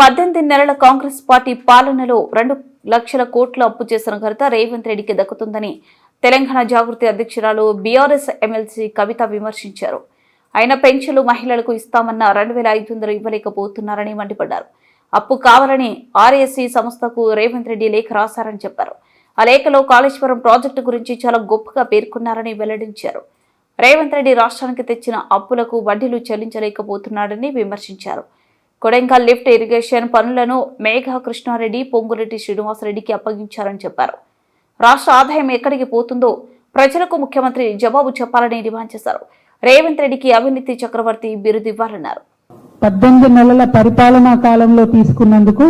పద్దెనిమిది నెలల కాంగ్రెస్ పార్టీ పాలనలో రెండు లక్షల కోట్ల అప్పు చేసిన ఘనత రేవంత్ రెడ్డికి దక్కుతుందని తెలంగాణ జాగృతి అధ్యక్షురాలు బీఆర్ఎస్ ఎమ్మెల్సీ కవిత విమర్శించారు. ఆయన పెన్షన్లు మహిళలకు ఇస్తామన్న రెండు వేల ఐదు వందలు ఇవ్వలేకపోతున్నారని మండిపడ్డారు. అప్పు కావాలని ఆర్ఎస్సీ సంస్థకు రేవంత్ రెడ్డి లేఖ రాశారని చెప్పారు. ఆ లేఖలో కాళేశ్వరం ప్రాజెక్టు గురించి చాలా గొప్పగా పేర్కొన్నారని వెల్లడించారు. రేవంత్ రెడ్డి రాష్ట్రానికి తెచ్చిన అప్పులకు వడ్డీలు చెల్లించలేకపోతున్నాడని విమర్శించారు. కొడంకల్ లిఫ్ట్ ఇరిగేషన్ పనులను మేఘా కృష్ణారెడ్డి పొంగురెడ్డి శ్రీనివాసరెడ్డికి అప్పగించారని చెప్పారు. రాష్ట్ర ఆదాయం ఎక్కడికి పోతుందో ప్రజలకు ముఖ్యమంత్రి జవాబు చెప్పాలని డిమాండ్ చేశారు. రేవంత్ రెడ్డికి అవినీతి చక్రవర్తి బిరుదివ్వాలన్నారు పద్దెనిమిది నెలల పరిపాలనా కాలంలో తీసుకున్నందుకు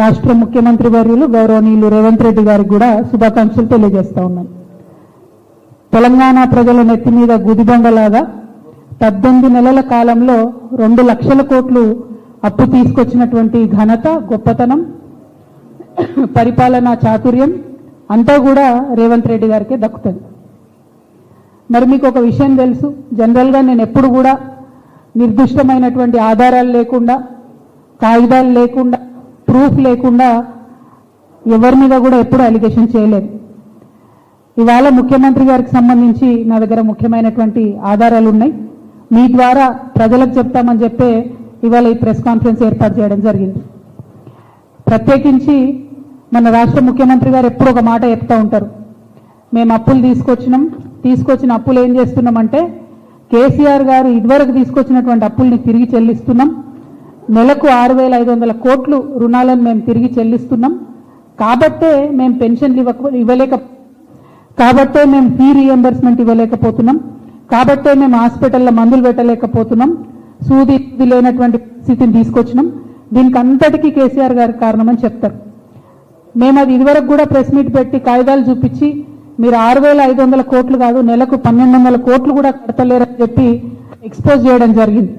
రాష్ట్ర ముఖ్యమంత్రి వర్యులు గౌరవనీయులు రేవంత్ రెడ్డి గారికి కూడా శుభాకాంక్షలు తెలియజేస్తా ఉన్నాను. తెలంగాణ ప్రజల నెత్తి మీద గుదిబండలాగా పద్దెనిమిది నెలల కాలంలో రెండు లక్షల కోట్లు అప్పు తీసుకొచ్చినటువంటి ఘనత గొప్పతనం పరిపాలనా చాతుర్యం అంతా కూడా రేవంత్ రెడ్డి గారికే దక్కుతుంది. మరి మీకు ఒక విషయం తెలుసు జనరల్గా నేను ఎప్పుడు కూడా నిర్దిష్టమైనటువంటి ఆధారాలు లేకుండా కాగితాలు లేకుండా ప్రూఫ్ లేకుండా ఎవరి మీద కూడా ఎప్పుడు అలిగేషన్ చేయలేదు. ఇవాళ ముఖ్యమంత్రి గారికి సంబంధించి నా దగ్గర ముఖ్యమైనటువంటి ఆధారాలు ఉన్నాయి. మీ ద్వారా ప్రజలకు చెప్తామని చెప్పే ఇవాళ ఈ ప్రెస్ కాన్ఫరెన్స్ ఏర్పాటు చేయడం జరిగింది. ప్రత్యేకించి మన రాష్ట్ర ముఖ్యమంత్రి గారు ఎప్పుడు ఒక మాట చెప్తా ఉంటారు. మేము అప్పులు తీసుకొచ్చినాం. తీసుకొచ్చిన అప్పులు ఏం చేస్తున్నామంటే కేసీఆర్ గారు ఇదివరకు తీసుకొచ్చినటువంటి అప్పుల్ని తిరిగి చెల్లిస్తున్నాం. నెలకు ఆరు వేల ఐదు వందల కోట్లు రుణాలను మేము తిరిగి చెల్లిస్తున్నాం. కాబట్టే మేము పెన్షన్లు ఇవ్వక ఇవ్వలేక కాబట్టే మేము ఫీ రీఎంబర్స్మెంట్ ఇవ్వలేకపోతున్నాం. కాబట్టే మేము హాస్పిటల్లో మందులు పెట్టలేకపోతున్నాం. సూది లేనటువంటి స్థితిని తీసుకొచ్చినాం. దీనికి అంతటికీ కేసీఆర్ గారి కారణమని చెప్తారు. మేము అది ఇదివరకు కూడా ప్రెస్ మీట్ పెట్టి కాగితాలు చూపించి మీరు ఆరు వేల ఐదు వందల కోట్లు కాదు నెలకు పన్నెండు వందల కోట్లు కూడా కడతలేరని చెప్పి ఎక్స్పోజ్ చేయడం జరిగింది.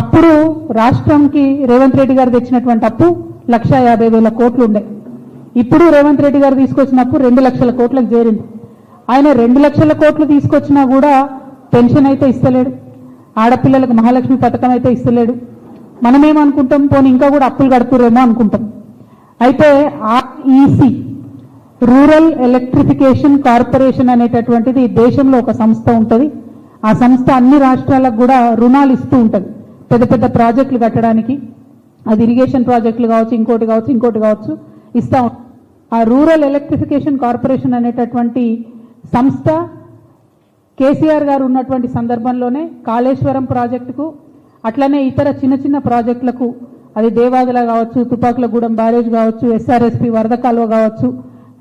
అప్పుడు రాష్ట్రంకి రేవంత్ రెడ్డి గారు తెచ్చినటువంటి అప్పు లక్ష యాభై వేల కోట్లు ఉండే. ఇప్పుడు రేవంత్ రెడ్డి గారు తీసుకొచ్చినప్పుడు రెండు లక్షల కోట్లకు చేరింది. ఆయన రెండు లక్షల కోట్లు తీసుకొచ్చినా కూడా పెన్షన్ అయితే ఇస్తలేడు. ఆడపిల్లలకు మహాలక్ష్మి పథకం అయితే ఇస్తలేడు. మనమేమనుకుంటాం పోనీ ఇంకా కూడా అప్పులు కడుతురేమో అనుకుంటాం. అయితే ఆర్ఈసి రూరల్ ఎలక్ట్రిఫికేషన్ కార్పొరేషన్ అనేటటువంటిది దేశంలో ఒక సంస్థ ఉంటుంది. ఆ సంస్థ అన్ని రాష్ట్రాలకు కూడా రుణాలు ఇస్తూ ఉంటుంది. పెద్ద పెద్ద ప్రాజెక్టులు కట్టడానికి. అది ఇరిగేషన్ ప్రాజెక్టులు కావచ్చు ఇంకోటి కావచ్చు ఇంకోటి కావచ్చు ఇస్తా ఆ రూరల్ ఎలక్ట్రిఫికేషన్ కార్పొరేషన్ అనేటటువంటి సంస్థ కేసీఆర్ గారు ఉన్నటువంటి సందర్భంలోనే కాళేశ్వరం ప్రాజెక్టుకు అట్లనే ఇతర చిన్న చిన్న ప్రాజెక్టులకు అది దేవాదుల కావచ్చు తుపాకులగూడెం బ్యారేజ్ కావచ్చు ఎస్ఆర్ఎస్పి వరద కాలువ కావచ్చు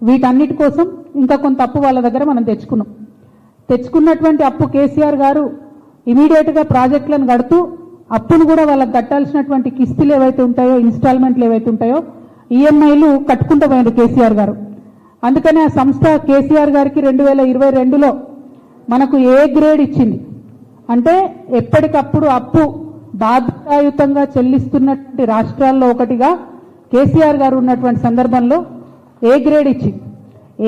వీటన్నిటి కోసం ఇంకా కొంత అప్పు వాళ్ళ దగ్గర మనం తెచ్చుకున్నాం. తెచ్చుకున్నటువంటి అప్పు కేసీఆర్ గారు ఇమీడియట్గా ప్రాజెక్టులను కడుతూ అప్పును కూడా వాళ్ళకి కట్టాల్సినటువంటి కిస్తులు ఏవైతే ఉంటాయో ఇన్స్టాల్మెంట్లు ఏవైతే ఉంటాయో ఈఎంఐలు కట్టుకుంటూ పోయింది కేసీఆర్ గారు. అందుకనే ఆ సంస్థ కేసీఆర్ గారికి రెండు వేల ఇరవై రెండులో మనకు ఏ గ్రేడ్ ఇచ్చింది? అంటే ఎప్పటికప్పుడు అప్పు బాధ్యతాయుతంగా చెల్లిస్తున్నటువంటి రాష్ట్రాల్లో ఒకటిగా కేసీఆర్ గారు ఉన్నటువంటి సందర్భంలో ఏ గ్రేడ్ ఇచ్చింది?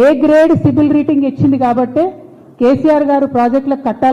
ఏ గ్రేడ్ సిబిల్ రీటింగ్ ఇచ్చింది కాబట్టే కేసీఆర్ గారు ప్రాజెక్టులకు కట్టాలి